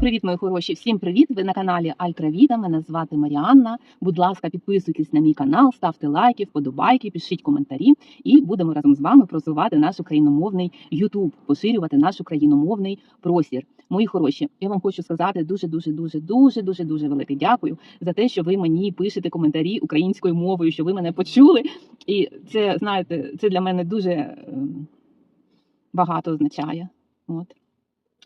Привіт, мої хороші! Всім привіт! Ви на каналі Альтравіта. Мене звати Маріанна. Будь ласка, підписуйтесь на мій канал, ставте лайки, вподобайки, пишіть коментарі, і будемо разом з вами просувати наш україномовний YouTube, поширювати наш україномовний простір. Мої хороші, я вам хочу сказати дуже, дуже, дуже, дуже, дуже, дуже велике дякую за те, що ви мені пишете коментарі українською мовою, що ви мене почули. І це знаєте, це для мене дуже ем, багато означає. От.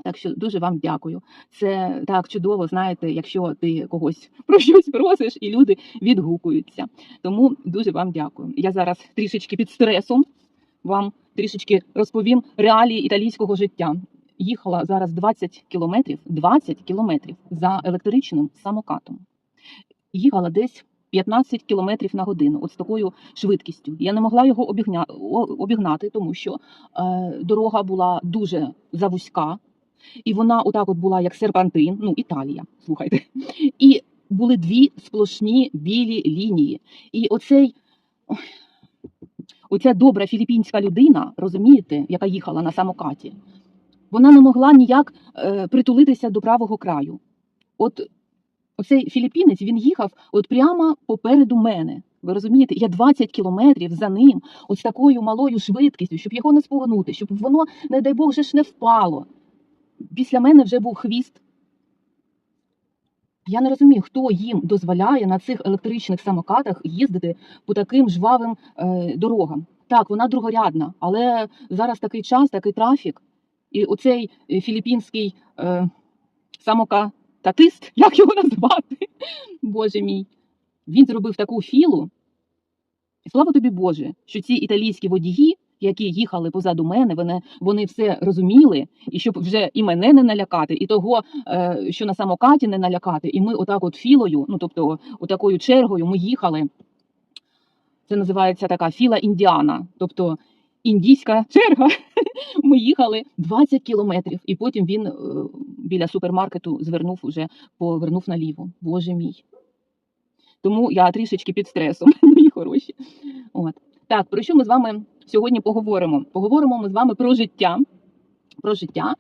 Так що дуже вам дякую. Це так чудово, знаєте, якщо ти когось про щось просиш і люди відгукуються. Тому дуже вам дякую. Я зараз трішечки під стресом вам трішечки розповім реалії італійського життя. Їхала зараз 20 кілометрів, 20 кілометрів за електричним самокатом. Їхала десь 15 кілометрів на годину, от з такою швидкістю. Я не могла його обігня... обігнати, тому що е, дорога була дуже завузька, і вона отак от була як серпантин, ну Італія, слухайте. І були дві сплошні білі лінії. І оцей оця добра філіппінська людина, розумієте, яка їхала на самокаті, вона не могла ніяк е, притулитися до правого краю. От оцей філіппінець він їхав от прямо попереду мене. Ви розумієте, я 20 кілометрів за ним, от такою малою швидкістю, щоб його не спугнути, щоб воно, не дай Бог, же ж не впало. Після мене вже був хвіст. Я не розумію, хто їм дозволяє на цих електричних самокатах їздити по таким жвавим е, дорогам. Так, вона другорядна, але зараз такий час, такий трафік. І оцей е, філіппінський е, самокататист, як його назвати? Боже мій, він зробив таку філу. І слава тобі Боже, що ці італійські водії, які їхали позаду мене, вони, вони все розуміли, і щоб вже і мене не налякати, і того, е, що на самокаті не налякати. І ми отак от філою, ну тобто отакою чергою ми їхали. Це називається така філа індіана, тобто індійська черга. Ми їхали 20 кілометрів, і потім він е, біля супермаркету звернув уже, повернув наліво. Боже мій. Тому я трішечки під стресом, мої хороші. От. Так, про що ми з вами сьогодні поговоримо? Поговоримо ми з вами про життя. Про життя.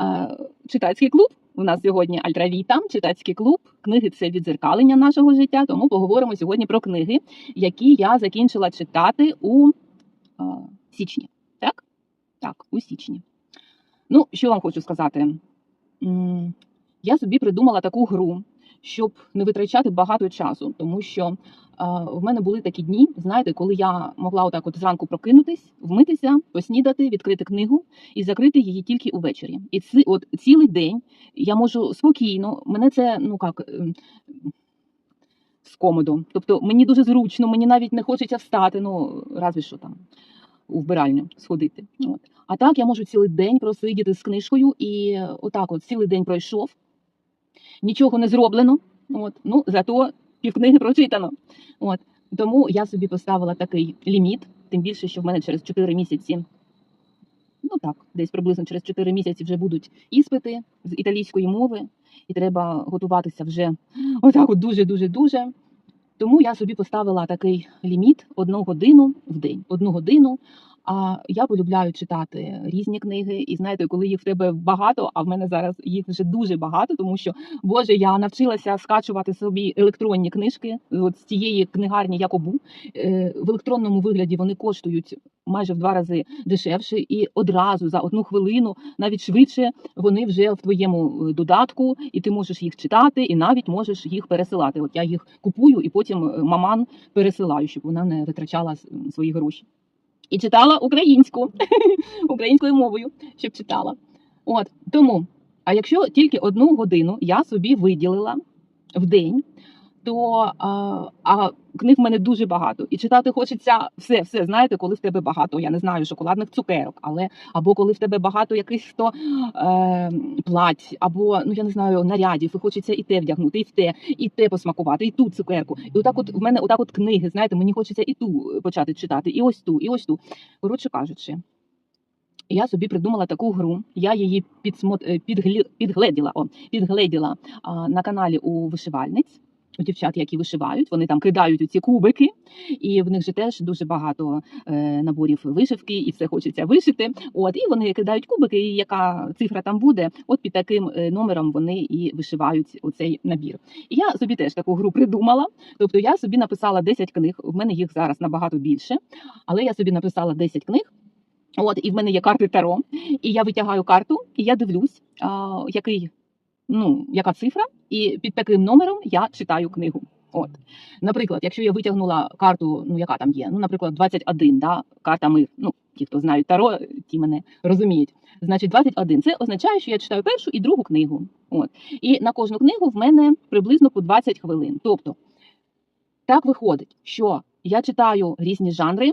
Е, читацький клуб. У нас сьогодні Альтравіта, читацький клуб. Книги це відзеркалення нашого життя. Тому поговоримо сьогодні про книги, які я закінчила читати у е, січні. Так? Так, у січні. Ну, що вам хочу сказати? Я собі придумала таку гру, щоб не витрачати багато часу, тому що е, в мене були такі дні, знаєте, коли я могла отак от зранку прокинутись, вмитися, поснідати, відкрити книгу і закрити її тільки увечері. І ці, от цілий день я можу спокійно, мене це ну як. ем, Скомодо. Тобто мені дуже зручно, мені навіть не хочеться встати, ну разві що там у вбиральню сходити. От. А так я можу цілий день просидіти з книжкою, і отак от цілий день пройшов, нічого не зроблено. От. Ну, зато півкниги прочитано. От. Тому я собі поставила такий ліміт, тим більше, що в мене через 4 місяці, ну так, десь приблизно через 4 місяці вже будуть іспити з італійської мови, і треба готуватися вже отак от дуже-дуже-дуже. Тому я собі поставила такий ліміт одну годину в день. Одну годину. А я полюбляю читати різні книги, і знаєте, коли їх в тебе багато, а в мене зараз їх вже дуже багато, тому що Боже, я навчилася скачувати собі електронні книжки от з тієї книгарні Якобу. Е, В електронному вигляді вони коштують майже в два рази дешевше, і одразу за одну хвилину, навіть швидше, вони вже в твоєму е, додатку, і ти можеш їх читати, і навіть можеш їх пересилати. От я їх купую і потім е, маман пересилаю, щоб вона не витрачала свої гроші. І читала українську українською мовою, щоб читала. От тому. А якщо тільки одну годину я собі виділила в день, то а, а книг в мене дуже багато. І читати хочеться все, все, знаєте, коли в тебе багато, я не знаю, шоколадних цукерок, але або коли в тебе багато якихось то е, плать, або ну я не знаю, нарядів, і хочеться і те вдягнути, і в те, і те посмакувати, і ту цукерку. І отак, от в мене отак, от книги, знаєте, мені хочеться і ту почати читати, і ось ту, і ось ту. Коротше кажучи. Я собі придумала таку гру. Я її підсмо... е, підглі... підгледіла, о, підгледіла а, на каналі у вишивальниць. У дівчат, які вишивають, вони там кидають у ці кубики, і в них же теж дуже багато е, наборів вишивки, і все хочеться вишити. От і вони кидають кубики, і яка цифра там буде, от під таким е, номером вони і вишивають оцей набір. І я собі теж таку гру придумала. Тобто я собі написала 10 книг. В мене їх зараз набагато більше, але я собі написала 10 книг. От, і в мене є карти Таро, і я витягаю карту, і я дивлюсь, а, який, ну, яка цифра, і під таким номером я читаю книгу. От. Наприклад, якщо я витягнула карту, ну яка там є, ну, наприклад, 21, да, карта мир. Ну, ті, хто знають Таро, ті мене розуміють. Значить, 21 це означає, що я читаю першу і другу книгу. От. І на кожну книгу в мене приблизно по 20 хвилин. Тобто, так виходить, що я читаю різні жанри, е,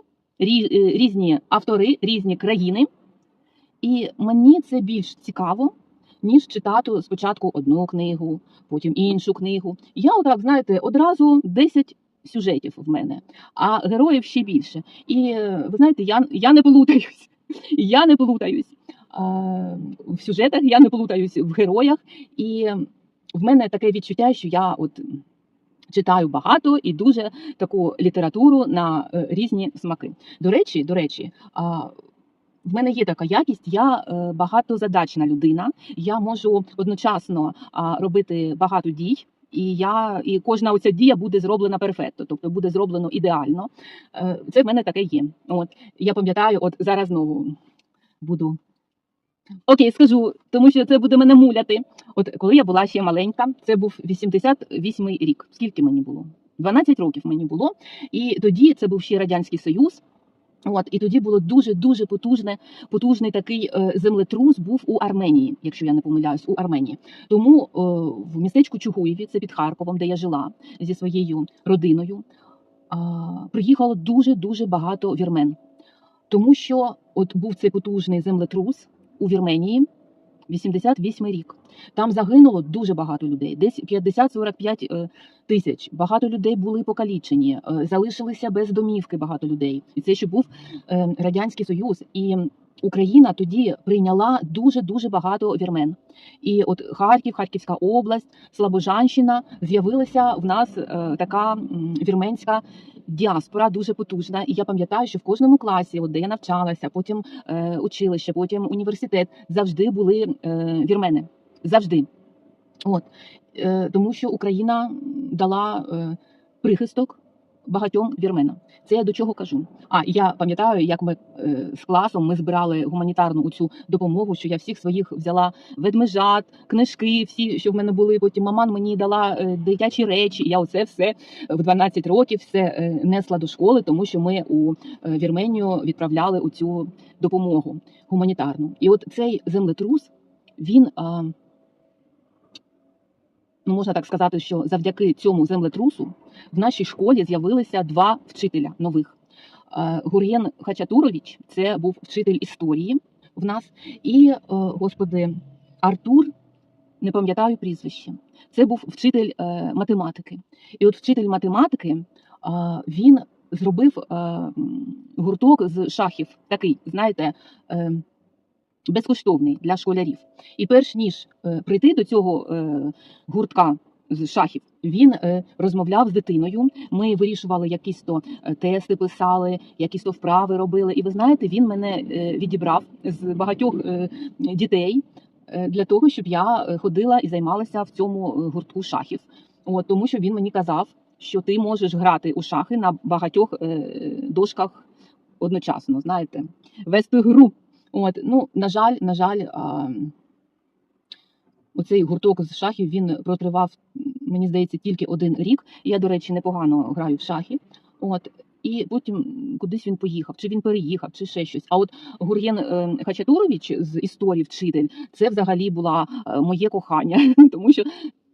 різні автори, різні країни, і мені це більш цікаво, ніж читати спочатку одну книгу, потім іншу книгу. Я отак, знаєте, одразу 10 сюжетів в мене, а героїв ще більше. І е, ви знаєте, я, я не плутаюсь. Я не плутаюсь в сюжетах, я не плутаюсь в героях. І в мене таке відчуття, що я от читаю багато і дуже таку літературу на е, різні смаки. До речі, до речі, в мене є така якість, я е, багатозадачна людина. Я можу одночасно робити багато дій. І я і кожна оця дія буде зроблена перфекто, тобто буде зроблено ідеально. Е, Це в мене таке є. От я пам'ятаю, от зараз знову буду. Окей, скажу, тому що це буде мене муляти. От коли я була ще маленька, це був 88-й рік. Скільки мені було? 12 років мені було. І тоді це був ще Радянський Союз. От, і тоді було дуже дуже потужне, потужний такий е, землетрус був у Арменії, якщо я не помиляюсь, у Арменії. Тому е, в містечку Чугуєві, це під Харковом, де я жила зі своєю родиною, а, приїхало дуже дуже багато вірмен. Тому що от був цей потужний землетрус у Вірменії, 88 рік. Там загинуло дуже багато людей, десь 50-45 е, тисяч. Багато людей були покалічені, е, залишилися без домівки багато людей. І це ще був е, Радянський Союз. І Україна тоді прийняла дуже дуже багато вірмен. І от Харків, Харківська область, Слобожанщина з'явилася в нас така вірменська діаспора дуже потужна. І я пам'ятаю, що в кожному класі, от де я навчалася, потім е, училище, потім університет, завжди були е, вірмени. Завжди. От. Е, тому що Україна дала е, прихисток багатьом вірменам. Це я до чого кажу. А я пам'ятаю, як ми е, з класом ми збирали гуманітарну цю допомогу, що я всіх своїх взяла ведмежат, книжки, всі, що в мене були. Потім маман мені дала е, дитячі речі. Я оце все в 12 років все е, несла до школи, тому що ми у Вірменію відправляли цю допомогу гуманітарну. І от цей землетрус він. Можна так сказати, що завдяки цьому землетрусу в нашій школі з'явилися два вчителя нових. Е, Гур'єн Хачатурович це був вчитель історії в нас, і, е, господи, Артур, не пам'ятаю прізвище, це був вчитель е, математики. І от вчитель математики він зробив гурток з шахів, такий, знаєте, е, безкоштовний для школярів. І перш ніж е, прийти до цього е, гуртка з шахів, він е, розмовляв з дитиною. Ми вирішували якісь то тести, писали, якісь то вправи робили. І ви знаєте, він мене відібрав з багатьох дітей для того, щоб я ходила і займалася в цьому гуртку шахів. От тому, що він мені казав, що ти можеш грати у шахи на багатьох дошках одночасно. Знаєте, вести гру. От, ну, на жаль, на жаль, оцей гурток з шахів він протривав, мені здається, тільки один рік. Я, до речі, непогано граю в шахи. От, і потім кудись він поїхав, чи він переїхав, чи ще щось. А от Гур'єн е, Хачатурович з історії вчитель, це взагалі була е, моє кохання, тому що.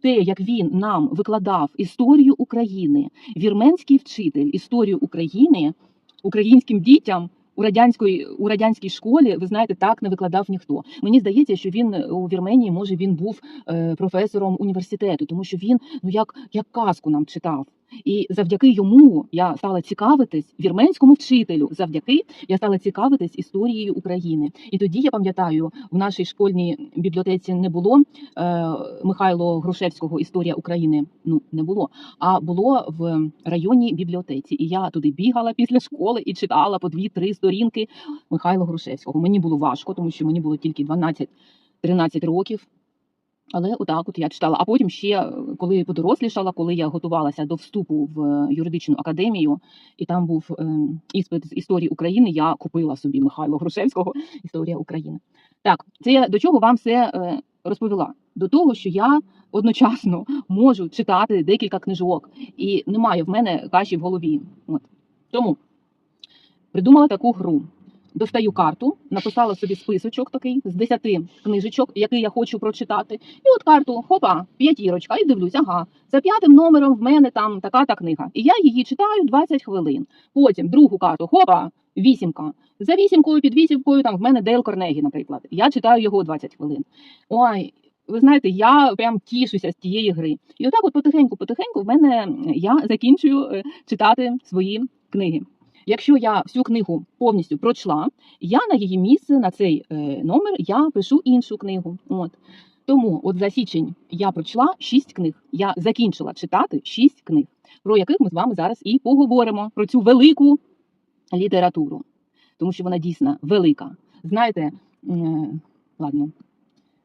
Те, як він нам викладав історію України, вірменський вчитель історію України українським дітям у радянської у радянській школі, ви знаєте, так не викладав ніхто. Мені здається, що він е, у Вірменії, може, він був е, професором університету, тому що він ну як, як казку нам читав. І завдяки йому я стала цікавитись вірменському вчителю. Завдяки я стала цікавитись історією України. І тоді я пам'ятаю, в нашій школьній бібліотеці не було е, Михайло Грушевського Історія України. Ну не було, а було в районній бібліотеці. І я туди бігала після школи і читала по дві-три сторінки Михайла Грушевського. Мені було важко, тому що мені було тільки 12-13 років. Але отак от я читала. А потім ще, е, коли подорослішала, коли я готувалася до вступу в е, юридичну академію, і там був е, іспит з історії України, я купила собі Михайло Грушевського Історія України. Так, це я до чого вам все розповіла? До того, що я одночасно можу читати декілька книжок, і немає в мене каші в голові. От. Тому придумала таку гру. Достаю карту, написала собі списочок такий з 10 книжечок, який я хочу прочитати. І от карту, хопа, п'ятірочка, і дивлюсь, ага, за п'ятим номером в мене там така та книга. І я її читаю 20 хвилин. Потім другу карту, хопа, вісімка. За вісімкою під вісімкою там в мене Дейл Корнегі, наприклад. Я читаю його 20 хвилин. Ой, ви знаєте, я прям тішуся з тієї гри. І отак, от потихеньку, потихеньку, в мене я закінчую е, читати свої книги. Якщо я всю книгу повністю прочла, я на її місце, на цей е, номер, я пишу іншу книгу. От. Тому от за січень я прочла 6 книг. Я закінчила читати 6 книг, про яких ми з вами зараз і поговоримо про цю велику літературу, тому що вона дійсно велика. Знаєте, ладно,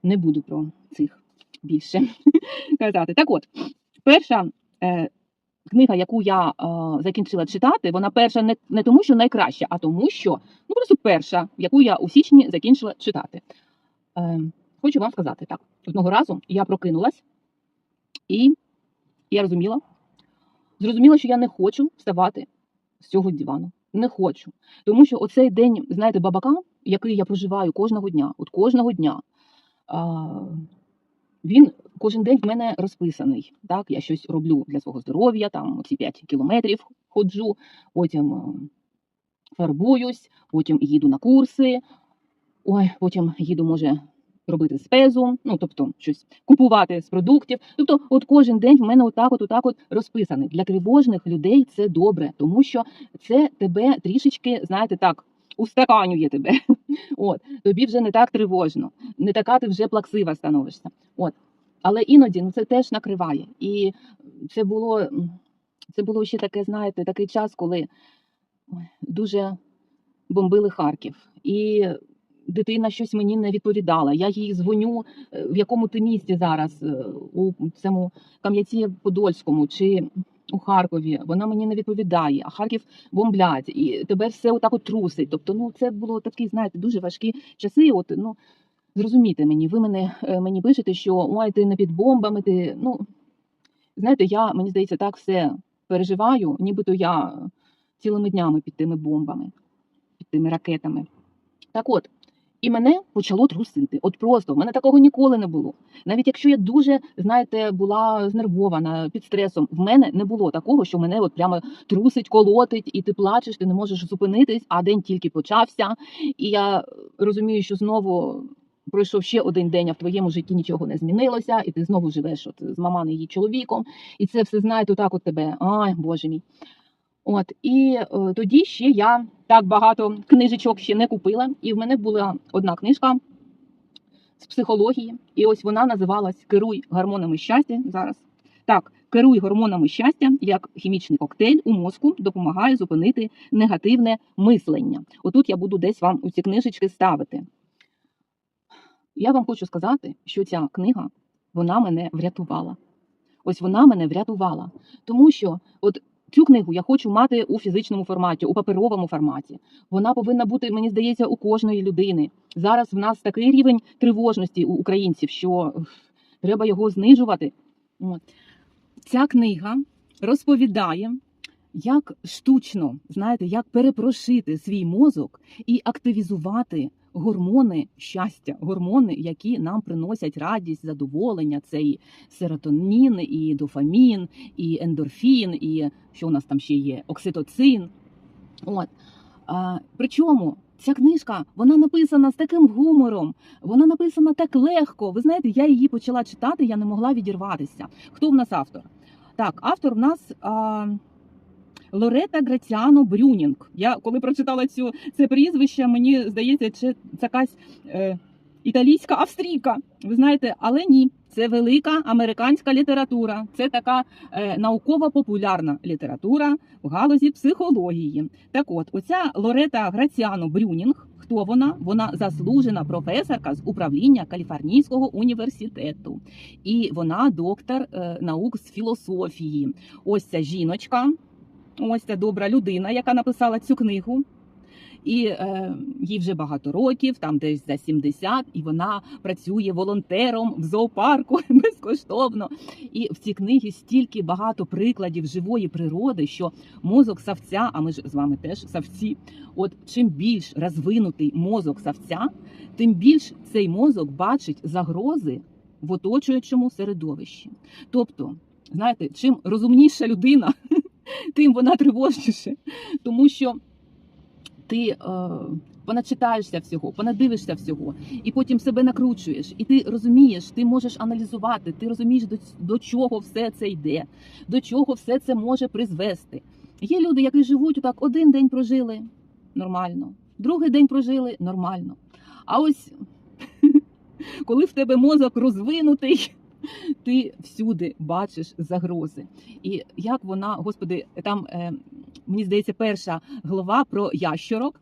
не буду про цих більше казати. Так от, перша е, книга, яку я е, закінчила читати, вона перша не, не тому, що найкраща, а тому, що ну просто перша, яку я у січні закінчила читати. Е, хочу вам сказати так: одного разу я прокинулась, і я розуміла, зрозуміла, що я не хочу вставати з цього дивану. Не хочу. Тому що оцей день, знаєте, бабака, який я проживаю кожного дня, от кожного дня, а, він кожен день в мене розписаний. Так, я щось роблю для свого здоров'я, там оці 5 кілометрів ходжу, потім е, фарбуюсь, потім їду на курси, ой, потім їду, може, робити спезу, ну тобто щось купувати з продуктів. Тобто, от кожен день в мене отак, от, отак от розписаний. Для тривожних людей це добре, тому що це тебе трішечки, знаєте, так. Устаканює тебе, от тобі вже не так тривожно, не така ти вже плаксива становишся. От, але іноді ну це теж накриває. І це було це було ще таке, знаєте, такий час, коли дуже бомбили Харків, і дитина щось мені не відповідала. Я їй дзвоню, е, в якому ти місті зараз, е, у цьому Кам'яці Подольському чи у Харкові. Вона мені не відповідає, а Харків бомблять, і тебе все отак от трусить. Тобто, ну це було такі, знаєте, дуже важкі часи. От ну зрозумійте мені, ви мене е, мені пишете, що ой, ти не під бомбами. Ти ну знаєте, я мені здається, так все переживаю, нібито я цілими днями під тими бомбами, під тими ракетами. Так от, і мене почало трусити. От просто в мене такого ніколи не було. Навіть якщо я дуже, знаєте, була знервована під стресом, в мене не було такого, що мене от прямо трусить, колотить, і ти плачеш, ти не можеш зупинитись, а день тільки почався. І я розумію, що знову. Пройшов ще один день, а в твоєму житті нічого не змінилося, і ти знову живеш от з маманою її чоловіком, і це все знаєте, отак от тебе. Ай, боже мій. От і е, тоді ще я так багато книжечок ще не купила, і в мене була одна книжка з психології, і ось вона називалась Керуй гормонами щастя. Зараз так, керуй гормонами щастя як хімічний коктейль у мозку допомагає зупинити негативне мислення. Отут я буду десь вам у ці книжечки ставити. Я вам хочу сказати, що ця книга вона мене врятувала. Ось вона мене врятувала, тому що от Цю книгу я хочу мати у фізичному форматі, у паперовому форматі. Вона повинна бути, мені здається, у кожної людини. Зараз в нас такий рівень тривожності у українців, що треба його знижувати. От. Ця книга розповідає, як штучно, знаєте, як перепрошити свій мозок і активізувати гормони щастя, гормони, які нам приносять радість, задоволення. Це і серотонін, і дофамін, і ендорфін, і що у нас там ще є? Окситоцин. От. А, причому ця книжка вона написана з таким гумором, вона написана так легко. Ви знаєте, я її почала читати, я не могла відірватися. Хто в нас автор? Так, автор в нас а, Лорета Граціано Брюнінг. Я коли прочитала цю це прізвище, мені здається, це якась е, італійська австрійка. Ви знаєте, але ні, це велика американська література. Це така е, науково-популярна література в галузі психології. Так от, оця Лорета Граціано Брюнінг. Хто вона? Вона заслужена професорка з управління Каліфорнійського університету, і вона доктор е, наук з філософії. Ось ця жіночка, ось ця добра людина, яка написала цю книгу. І е, їй вже багато років, там десь за 70, і вона працює волонтером в зоопарку безкоштовно. І в цій книгі стільки багато прикладів живої природи, що мозок савця, а ми ж з вами теж савці. От чим більш розвинутий мозок савця, тим більш цей мозок бачить загрози в оточуючому середовищі. Тобто, знаєте, чим розумніша людина, тим вона тривожніше, тому що ти е, поначитаєшся всього, понадивишся всього, і потім себе накручуєш, і ти розумієш, ти можеш аналізувати, ти розумієш, до, до чого все це йде, до чого все це може призвести. Є люди, які живуть отак, один день прожили нормально, другий день прожили нормально. А ось коли в тебе мозок розвинутий, ти всюди бачиш загрози. І як вона, господи, там е, мені здається, перша глава про ящерок.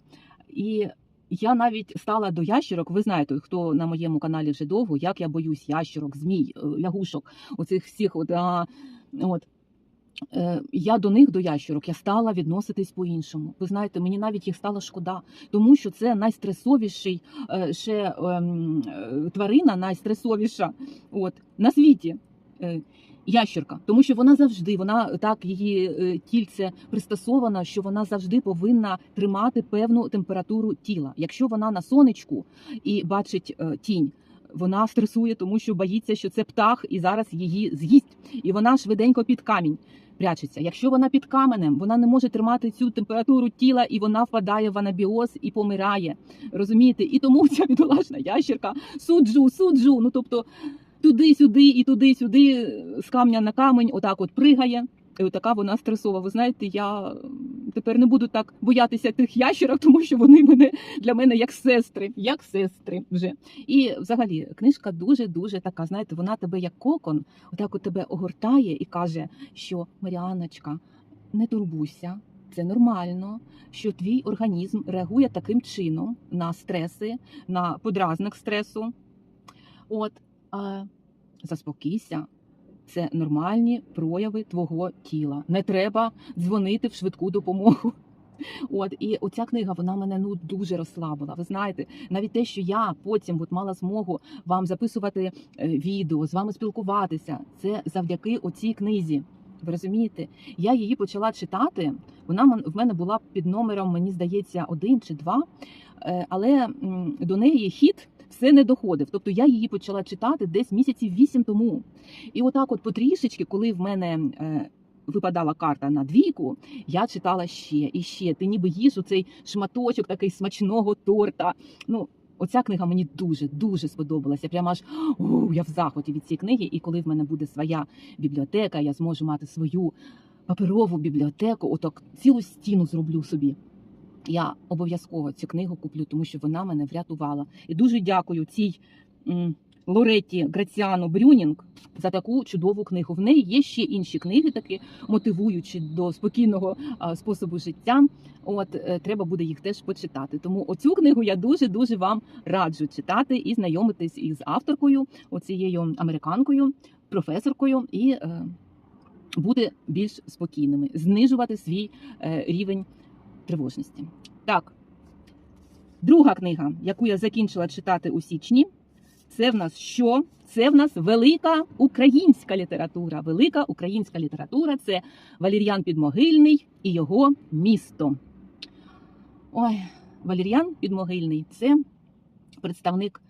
І я навіть стала до ящерок. Ви знаєте, хто на моєму каналі вже довго, як я боюсь ящерок, змій, е, лягушок, оцих всіх. От, а, от. Е, Я до них, до ящерок, я стала відноситись по-іншому. Ви знаєте, мені навіть їх стало шкода, тому що це найстресовіший е, ще ем, е, тварина, найстресовіша от, на світі. Ящерка, тому що вона завжди, вона так її тільце пристосована, що вона завжди повинна тримати певну температуру тіла. Якщо вона на сонечку і бачить тінь, вона стресує, тому що боїться, що це птах, і зараз її з'їсть. І вона швиденько під камінь прячеться. Якщо вона під каменем, вона не може тримати цю температуру тіла, і вона впадає в анабіоз і помирає. Розумієте? І тому ця бідолашна ящерка суджу, суджу. Ну тобто туди-сюди і туди-сюди, з камня на камень, отак от пригає. І отака вона стресова. Ви знаєте, я тепер не буду так боятися тих ящерок, тому що вони мене для мене як сестри, як сестри вже. І взагалі книжка дуже дуже така. Знаєте, вона тебе як кокон, отак от тебе огортає і каже, що Маріаночка, не турбуйся. Це нормально, що твій організм реагує таким чином на стреси, на подразник стресу. От, а, заспокійся, це нормальні прояви твого тіла. Не треба дзвонити в швидку допомогу. От і оця книга вона мене ну дуже розслабила. Ви знаєте, навіть те, що я потім от мала змогу вам записувати е, відео, з вами спілкуватися, це завдяки оцій книзі. Ви розумієте? Я її почала читати. Вона в мене була під номером, мені здається, один чи два, Е, але до неї хід все не доходив. Тобто я її почала читати десь місяців вісім тому. І отак, от потрішечки, коли в мене е, випадала карта на двійку, я читала ще і ще. Ти ніби їж цей шматочок такий смачного торта. Ну, оця книга мені дуже дуже сподобалася. Прямо аж о, я в захваті від цієї книги. І коли в мене буде своя бібліотека, я зможу мати свою паперову бібліотеку, отак цілу стіну зроблю собі. Я обов'язково цю книгу куплю, тому що вона мене врятувала. І дуже дякую цій м, Лоретті Граціану Брюнінг за таку чудову книгу. В неї є ще інші книги, такі мотивуючі до спокійного способу життя. От е, треба буде їх теж почитати. Тому оцю книгу я дуже дуже вам раджу читати і знайомитись із авторкою, оцією американкою, професоркою, і е, бути більш спокійними, знижувати свій е, рівень тривожності. Так, друга книга, яку я закінчила читати у січні, це в нас що? Це в нас велика українська література. Велика українська література це Валір'ян Підмогильний і його місто. Ой, Валір'ян Підмогильний це представник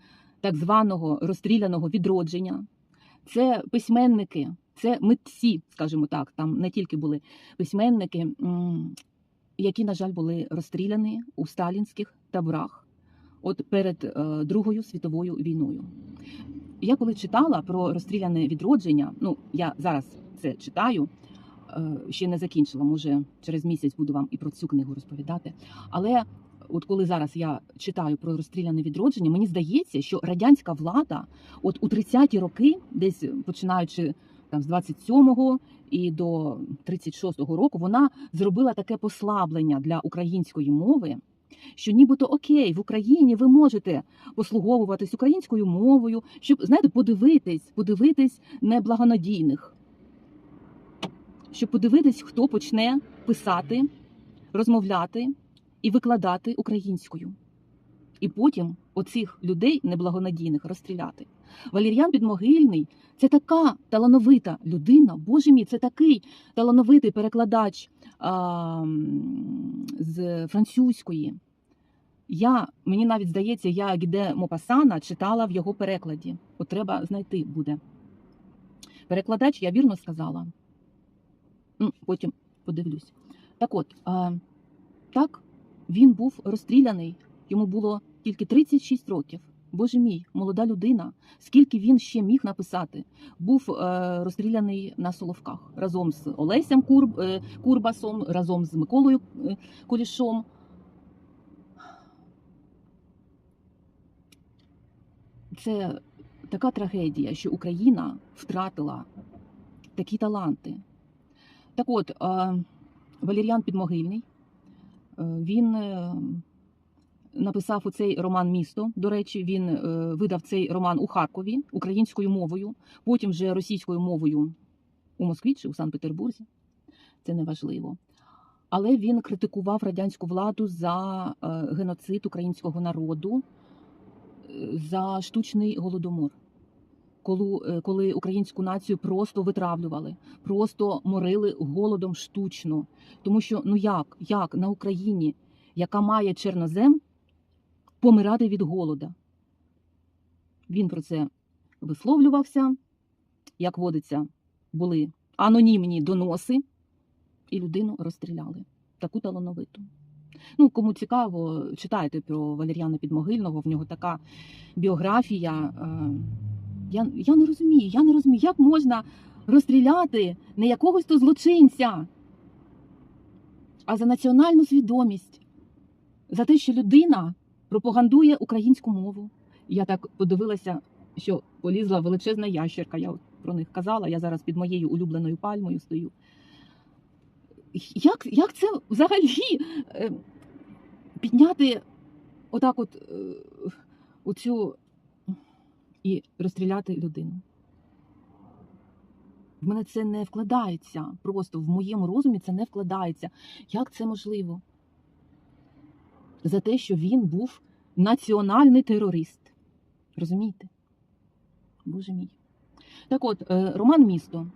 так званого розстріляного відродження. Це письменники, це митці, скажімо так. Там не тільки були письменники, які, на жаль, були розстріляні у сталінських таборах от перед е, Другою світовою війною. Я коли читала про розстріляне відродження, ну я зараз це читаю. Е, Ще не закінчила, може через місяць буду вам і про цю книгу розповідати. Але от коли зараз я читаю про розстріляне відродження, мені здається, що радянська влада, от у 30-ті роки, десь починаючи там з 27-го і до 36-го року, вона зробила таке послаблення для української мови. Що нібито окей, в Україні ви можете послуговуватись українською мовою, щоб знаєте, подивитись, подивитись неблагонадійних, щоб подивитись, хто почне писати, розмовляти і викладати українською. І потім оцих людей неблагонадійних розстріляти. Валер'ян Підмогильний це така талановита людина. Боже мій, це такий талановитий перекладач а, з французької. Я, мені навіть здається, я Гіде Мопасана читала в його перекладі. От треба знайти буде. Перекладач, я вірно сказала. М, Потім подивлюсь. Так от, а, так, він був розстріляний, йому було тільки 36 років. Боже мій, молода людина. Скільки він ще міг написати? Був е, розстріляний на Соловках разом з Олесем Курб, е, Курбасом, разом з Миколою е, Кулішом. Це така трагедія, що Україна втратила такі таланти. Так от, е, Валеріан Підмогильний, е, він е, написав у цей роман Місто. До речі, він е, видав цей роман у Харкові українською мовою, потім вже російською мовою у Москві чи у Санкт-Петербурзі. Це не важливо. Але він критикував радянську владу за е, геноцид українського народу, е, за штучний голодомор. Коли, коли українську націю просто витравлювали, просто морили голодом штучно. Тому що ну як, як на Україні, яка має чорнозем, помирати від голода? Він про це висловлювався. Як водиться, були анонімні доноси, і людину розстріляли. Таку талановиту. Ну, кому цікаво, читайте про Валеріана Підмогильного, в нього така біографія. е, Я, я не розумію, я не розумію, як можна розстріляти не якогось то злочинця, а за національну свідомість, за те, що людина пропагандує українську мову. Я так подивилася, що полізла величезна ящерка. Я про них казала. Я зараз під моєю улюбленою пальмою стою. Як, як це взагалі е, підняти отак от е, оцю і розстріляти людину? В мене це не вкладається. Просто в моєму розумі це не вкладається. Як це можливо? За те, що він був національний терорист. Розумієте? Боже мій. Так от, е, роман Місто.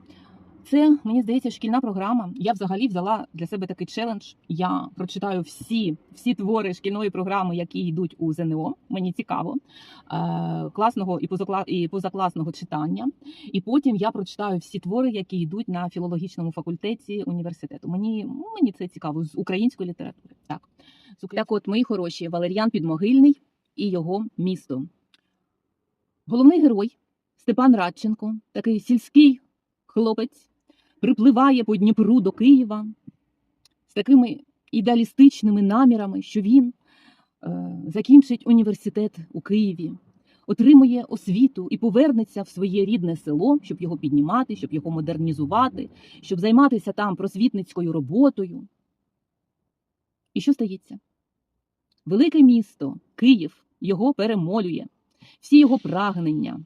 Це, мені здається, шкільна програма. Я взагалі взяла для себе такий челендж. Я прочитаю всі, всі твори шкільної програми, які йдуть у ЗНО. Мені цікаво, е, класного і, позакла... і позакласного читання. І потім я прочитаю всі твори, які йдуть на філологічному факультеті університету. Мені, мені це цікаво з української літератури. Так, з так от, мої хороші, Валеріан Підмогильний і його місто. Головний герой Степан Радченко, такий сільський хлопець, припливає по Дніпру до Києва з такими ідеалістичними намірами, що він е, закінчить університет у Києві, отримує освіту і повернеться в своє рідне село, щоб його піднімати, щоб його модернізувати, щоб займатися там просвітницькою роботою. І що стається? Велике місто, Київ, його перемолює, всі його прагнення.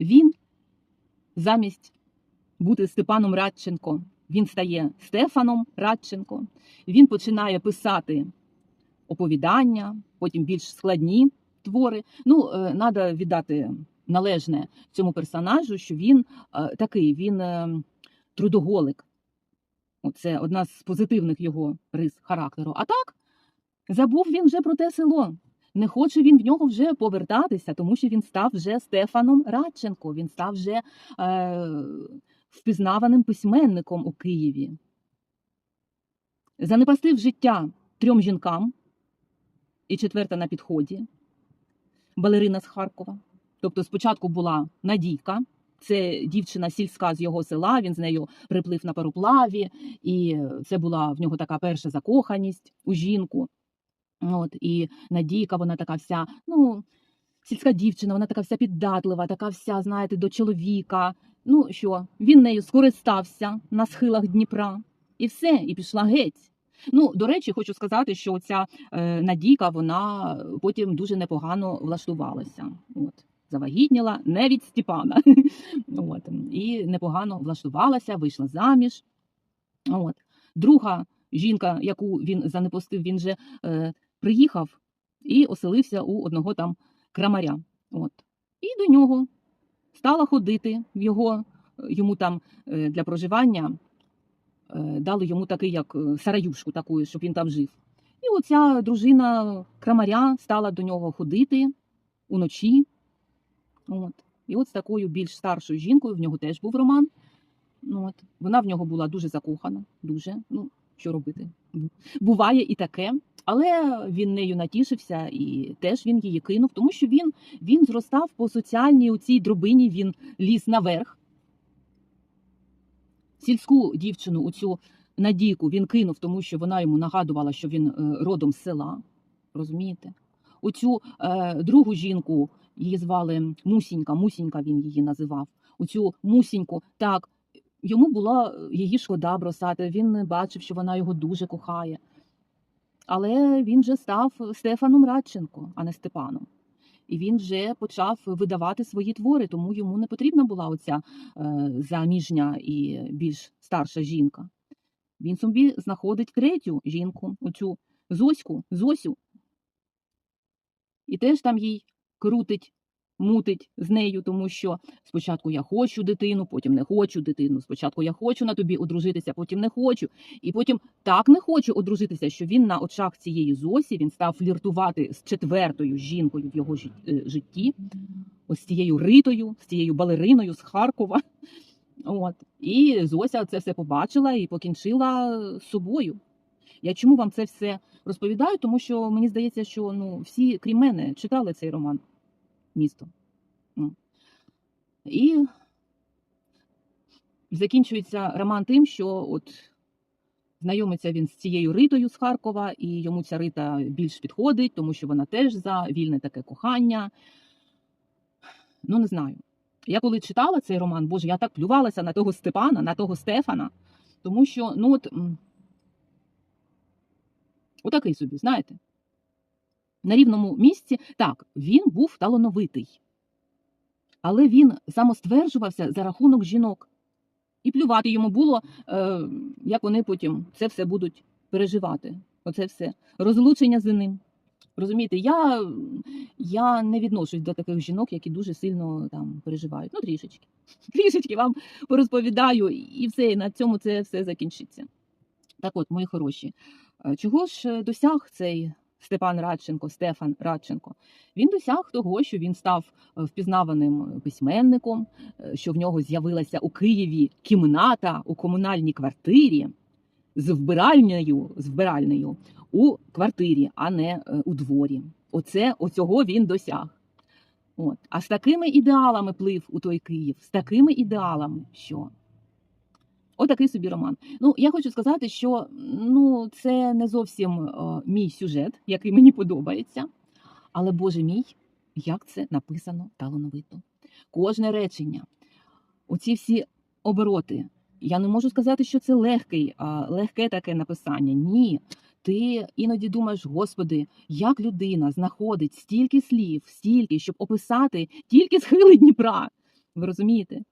Він замість бути Степаном Радченко, він стає Стефаном Радченко. Він починає писати оповідання, потім більш складні твори. Ну, треба віддати належне цьому персонажу, що він е, такий, він е, трудоголик. Це одна з позитивних його рис характеру. А так, забув він вже про те село. Не хоче він в нього вже повертатися, тому що він став вже Стефаном Радченко, він став вже е, впізнаваним письменником у Києві. Занепастив життя трьом жінкам, і четверта на підході балерина з Харкова. Тобто спочатку була Надійка, це дівчина сільська з його села. Він з нею приплив на пароплаві, і це була в нього така перша закоханість у жінку. От і Надійка, вона така вся, ну, сільська дівчина, вона така вся піддатлива, така вся, знаєте, до чоловіка. Ну що, він нею скористався на схилах Дніпра, і все, і пішла геть. Ну, до речі, хочу сказати, що ця е, Надійка, вона потім дуже непогано влаштувалася. От. Завагітніла не від Степана. От. І непогано влаштувалася, вийшла заміж. От. Друга жінка, яку він занепустив, він же е, приїхав і оселився у одного там крамаря. От. І до нього стала ходити в його, йому там е, для проживання е, дали йому такий, як е, сараюшку таку, щоб він там жив. І оця дружина крамаря стала до нього ходити уночі. От. І от з такою більш старшою жінкою в нього теж був роман. От. Вона в нього була дуже закохана, дуже. Ну, що робити? Буває і таке. Але він нею натішився і теж він її кинув, тому що він, він зростав по соціальній у цій дробині, він ліз наверх. Сільську дівчину, у цю Надійку, він кинув, тому що вона йому нагадувала, що він е, родом з села. Розумієте? Оцю е, другу жінку її звали Мусінька, Мусінька він її називав. Оцю Мусіньку, так, йому була її шкода бросати. Він бачив, що вона його дуже кохає. Але він вже став Стефаном Радченко, а не Степаном. І він вже почав видавати свої твори, тому йому не потрібна була оця е, заміжня і більш старша жінка. Він собі знаходить третю жінку, оцю Зоську, Зосю, і теж там їй крутить, мутить з нею, тому що спочатку я хочу дитину, потім не хочу дитину. Спочатку я хочу на тобі одружитися, потім не хочу. І потім так не хочу одружитися, що він на очах цієї Зосі він став фліртувати з четвертою жінкою в його е, житті, ось з цією ритою, з цією балериною з Харкова. От. І Зося це все побачила і покінчила собою. Я чому вам це все розповідаю? Тому що мені здається, що ну, всі, крім мене, читали цей роман місто. Ну. І закінчується роман тим, що от знайомиться він з цією Ритою з Харкова, і йому ця Рита більш підходить, тому що вона теж за вільне таке кохання. Ну, не знаю. Я коли читала цей роман, Боже, я так плювалася на того Степана, на того Стефана, тому що, ну от, отакий собі, знаєте, на рівному місці, так, він був талановитий, але він самостверджувався за рахунок жінок. І плювати йому було, е, як вони потім це все будуть переживати. Оце все. Розлучення з ним. Розумієте, я, я не відношусь до таких жінок, які дуже сильно там переживають. Ну, трішечки. Трішечки вам порозповідаю, і все, і на цьому це все закінчиться. Так от, мої хороші, е, чого ж е, досяг цей Степан Радченко, Стефан Радченко? Він досяг того, що він став е, впізнаваним письменником, е, що в нього з'явилася у Києві кімната у комунальній квартирі з вбиральнею, з вбиральнею у квартирі, а не е, у дворі. Оце оцього він досяг. От. А з такими ідеалами плив у той Київ, з такими ідеалами, що отакий собі роман. Ну, я хочу сказати, що ну, це не зовсім е, мій сюжет, який мені подобається. Але, Боже мій, як це написано талановито. Кожне речення, оці всі обороти. Я не можу сказати, що це легкий, легке таке написання. Ні. Ти іноді думаєш, Господи, як людина знаходить стільки слів, стільки, щоб описати тільки схили Дніпра. Ви розумієте?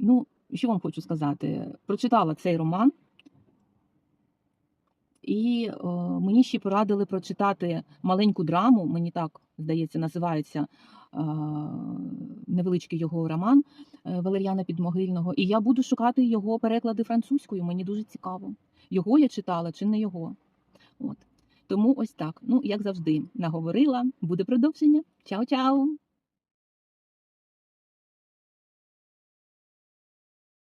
Ну, що вам хочу сказати? Прочитала цей роман, і е, мені ще порадили прочитати маленьку драму. Мені так здається, називається е, невеличкий його роман е, Валер'яна Підмогильного. І я буду шукати його переклади французькою. Мені дуже цікаво. Його я читала чи не його. От. Тому ось так. Ну, як завжди, наговорила. Буде продовження. Чао-чао!